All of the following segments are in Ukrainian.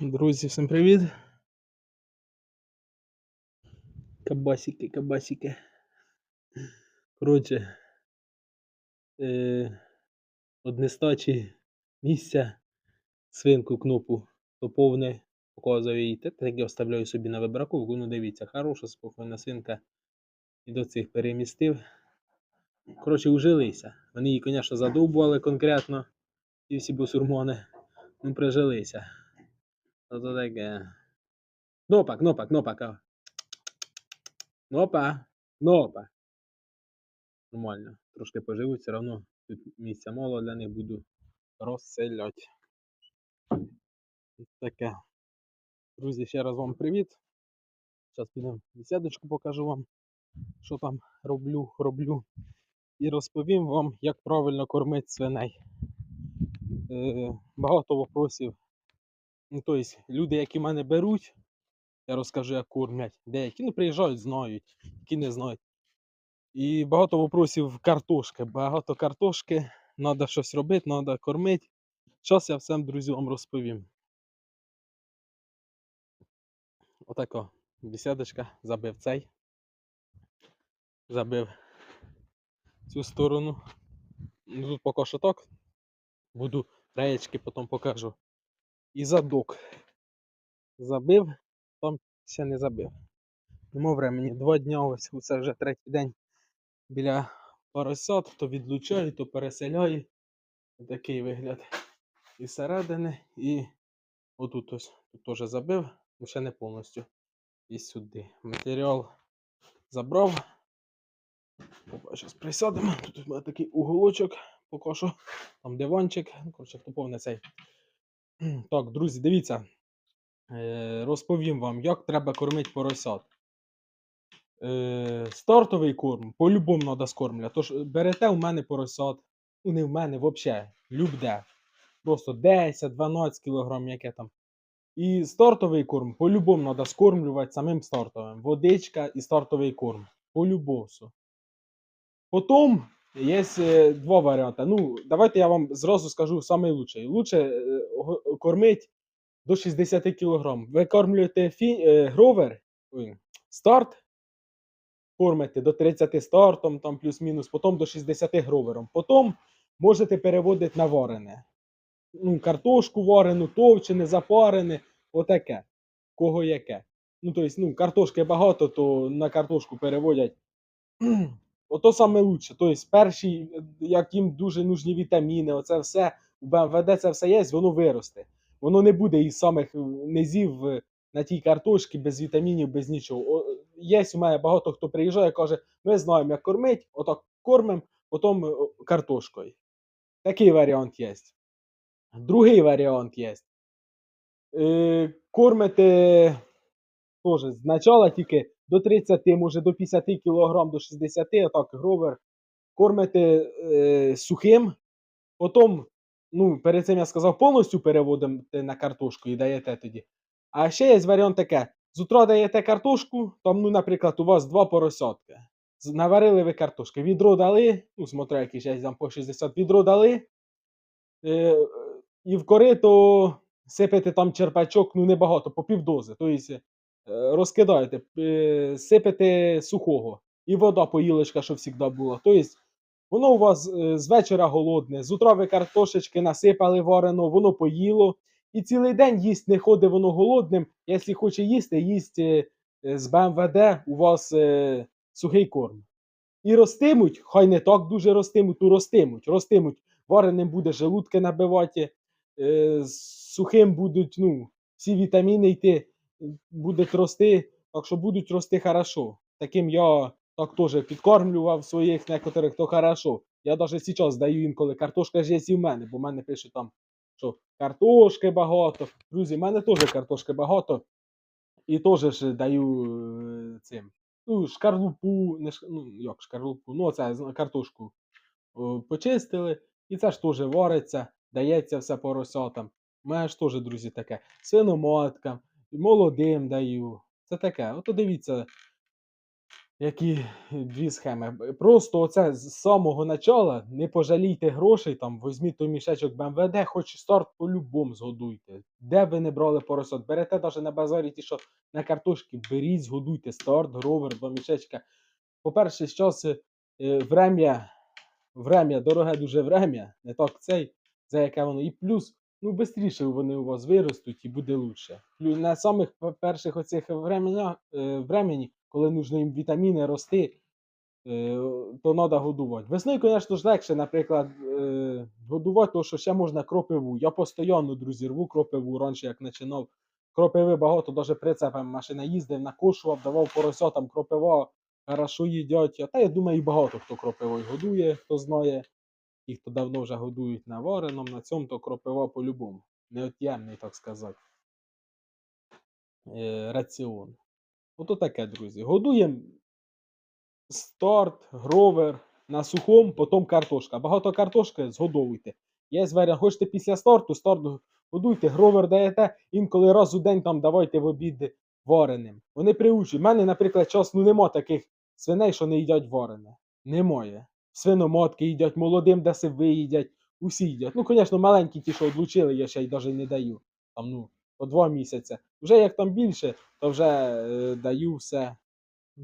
Друзі, всім привіт. Кабасики, кабасики. Коротше, е, од нестачі місця свинку кнопу то повне показав її. Та так я оставляю собі на вибраковку. Ну дивіться, хороша, спокійна свинка. І до цих перемістив. Коротше, ужилися. Вони її, звісно, задовбували конкретно. І всі бусурмони. Ну, прижилися. То таке. Кнопа, кнопа, кнопа. ка. Кнопа, кнопа. Нормально. Трошки поживуть, все одно тут місця мало для них буду розселяти. Ось таке. Друзі, ще раз вам привіт. Зараз підемо бесідочку покажу вам, що там роблю, роблю. І розповім вам, як правильно кормити свиней. Е, багато вопросів. Ну, тобто, люди, які мене беруть, я розкажу, як кормять. Деякі ну, приїжджають, знають, які не знають. І багато вопросів картошки. Багато картошки, треба щось робити, треба кормити. Зараз я всім друзям розповім. Отако. Бесідочка, забив цей. Забив цю сторону. Ну, тут поки що так. Буду реєчки потім покажу. І задок. Забив, там ще не забив. Нема времени. Два дня ось це вже третій день біля поросят, то відлучаю, то переселяю. Такий вигляд. І зсередини, і отут ось тут теж забив, ну ще не повністю. І сюди. Матеріал забрав. Зараз присядемо. Тут у мене такий уголочок, поки що. Там диванчик. Ну, коротше, хто повне цей. Так, друзі, дивіться. Е, розповім вам, як треба кормити поросят. Е, стартовий корм по-любому треба скормляти. Тож берете у мене поросят, ну не в мене взагалі, любде. Просто 10-12 кг, яке там. І стартовий корм по-любому треба скормлювати самим стартовим. Водичка і стартовий корм. По-любому. Потім є е, два варіанти. Ну, давайте я вам зразу скажу найкращий. Лучше е, кормить до 60 кг. Ви кормлюєте фі, е, гровер, старт, кормите до 30 стартом, там плюс-мінус, потім до 60 гровером. Потім можете переводити на варене. Ну, картошку варену, товчене, запарене, отаке. Кого яке. Ну, тобто, ну, картошки багато, то на картошку переводять. Ото саме лучше. Тобто, перші, як їм дуже нужні вітаміни, оце все, у БМВД це все є, воно виросте. Воно не буде із самих е, низів е, на тій картошці без вітамінів, без нічого. Є у мене багато хто приїжджає, каже, ми знаємо, як кормить, отак кормимо, потім е, картошкою. Такий варіант є. Другий варіант є. Кормите теж спочатку тільки до 30, може до 50 кг, до 60, отак гровер. Кормите е, сухим. Потім, ну, перед цим я сказав, повністю переводите на картошку і даєте тоді. А ще є варіант таке: з утра даєте картошку, там, ну, наприклад, у вас два поросятки. Наварили ви картошки. Відро дали, ну, смотря який ще там по 60, відро дали. Е, і в корито сипете там черпачок, ну небагато, по півдози. Тобто розкидаєте, е, сипете сухого. І вода поїлочка, що завжди була. Тобто воно у вас е, з вечора голодне, з утра ви картошечки насипали варено, воно поїло. І цілий день їсть не ходить воно голодним. Якщо хоче їсти, їсть е, е, з БМВД у вас е, сухий корм. І ростимуть, хай не так дуже ростимуть, ну ростимуть, ростимуть. Вареним буде желудки набивати, е, з сухим будуть ну, всі вітаміни йти, е, будуть рости, так що будуть рости хорошо. Таким я так теж підкормлював своїх некоторих, то хорошо. Я навіть зараз даю інколи картошка ж є і в мене, бо в мене пишуть там, що картошки багато. Друзі, в мене теж картошки багато. І теж даю е, цим. Ну, шкарлупу, не ш... ну, як шкарлупу, ну, це картошку почистили, і це ж теж вариться, дається все поросятам. У мене ж теж, друзі, таке. Свиноматкам, молодим даю. Це таке. Ото дивіться. Які дві схеми. Просто оце з самого начала не пожалійте грошей, там візьміть той мішечок БМВД, хоч старт по-любому згодуйте. Де ви не брали поросят, берете навіть на базарі ті, що на картошки, беріть, згодуйте старт, гровер, два мішечка. По-перше, зараз е, врем'я, врем'я, дороге дуже врем'я, не так цей, за яке воно. І плюс, ну, швидше вони у вас виростуть і буде лучше. На самих перших оцих е, времені, коли нужно їм вітаміни рости, е, то треба годувати. Весною, звісно ж, легше, наприклад, е, годувати, тому що ще можна кропиву. Я постійно, друзі, рву кропиву раніше, як починав. Кропиви багато, навіть прицепом машина їздив, накошував, давав поросятам кропива, хорошо їдять. Та я думаю, і багато хто кропивою годує, хто знає. Ті, хто давно вже годують на вареном, на цьому, то кропива по-любому. Неот'ємний, так сказати. Е, раціон. Ото таке, друзі. Годуємо старт, гровер на сухому, потім картошка. Багато картошки згодовуйте. Є варіант, хочете після старту, старт годуйте, гровер даєте, інколи раз у день там давайте в обід вареним. Вони приучують. У мене, наприклад, час ну нема таких свиней, що не їдять варене. Немає. Свиноматки їдять, молодим даси виїдять, усі їдять. Ну, звісно, маленькі ті, що одлучили, я ще й навіть не даю. Там, ну, по два місяці. Вже як там більше, то вже е, даю все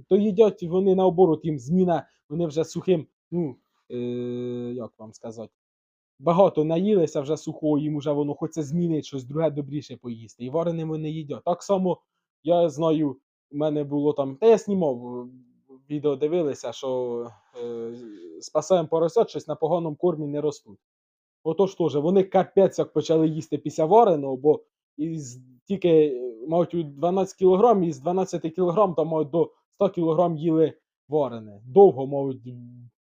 то їдять вони наоборот, їм зміна, вони вже сухим, ну, е, як вам сказати, багато наїлися вже сухого, їм вже воно хочеться змінити щось друге добріше поїсти. І вареним вони їдять. Так само, я знаю, у мене було там, та я знімав, е, відео дивилися, що е, спасаємо поросят, щось на поганому кормі не ростуть. Отож теж, вони капець як почали їсти після вареного, бо із тільки, мабуть, у 12 кг, і з 12 кг там, мабуть, до 100 кг їли варене. Довго, мабуть,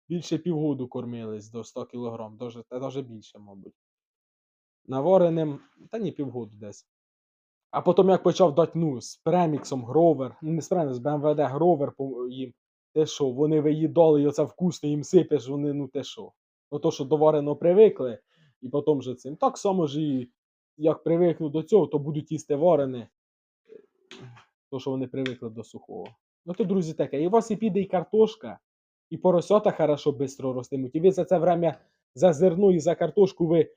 більше півгоду кормились до 100 кг, та навіть більше, мабуть. Навареним, та ні, півгоду десь. А потім як почав дати, ну, з преміксом гровер, ну не з преміксом, з БМВД гровер їм. Те що, вони виїдали, і оце вкусно, їм сипеш, вони, ну те що. Ото, що до вареного привикли, і потім же цим. Так само ж і як привикнуть до цього, то будуть їсти варене, то що вони привикли до сухого. Ну то, друзі, таке. І у вас і піде і картошка, і поросята хорошо швидко ростимуть. І ви за це время за зерно і за картошку ви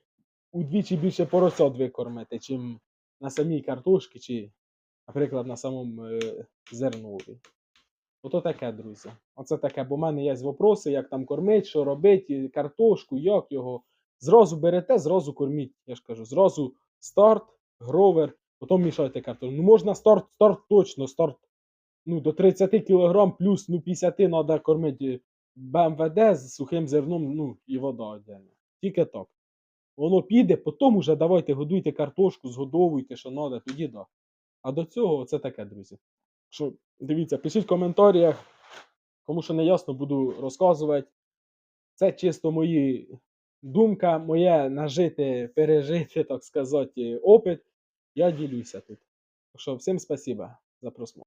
удвічі більше поросят викормите, чим на самій картошці, чи, наприклад, на самому е, зернові. Ото таке, друзі. Оце таке, бо в мене є вопроси, як там кормить, що робить, і картошку, як його. Зразу берете, зразу корміть. Я ж кажу, зразу старт, гровер, потім мішайте картошку. Ну можна старт, старт точно, старт ну, до 30 кг плюс ну, 50 треба кормити БМВД з сухим зерном, ну і вода отдельно. Тільки так. Воно піде, потім уже давайте годуйте картошку, згодовуйте, що треба, тоді да. А до цього це таке, друзі. Що, дивіться, пишіть в коментарях, кому що не ясно, буду розказувати. Це чисто мої думка, моє нажити, пережити, так сказати, опит. Я ділюся тут. Так що всім спасіба за просмотр.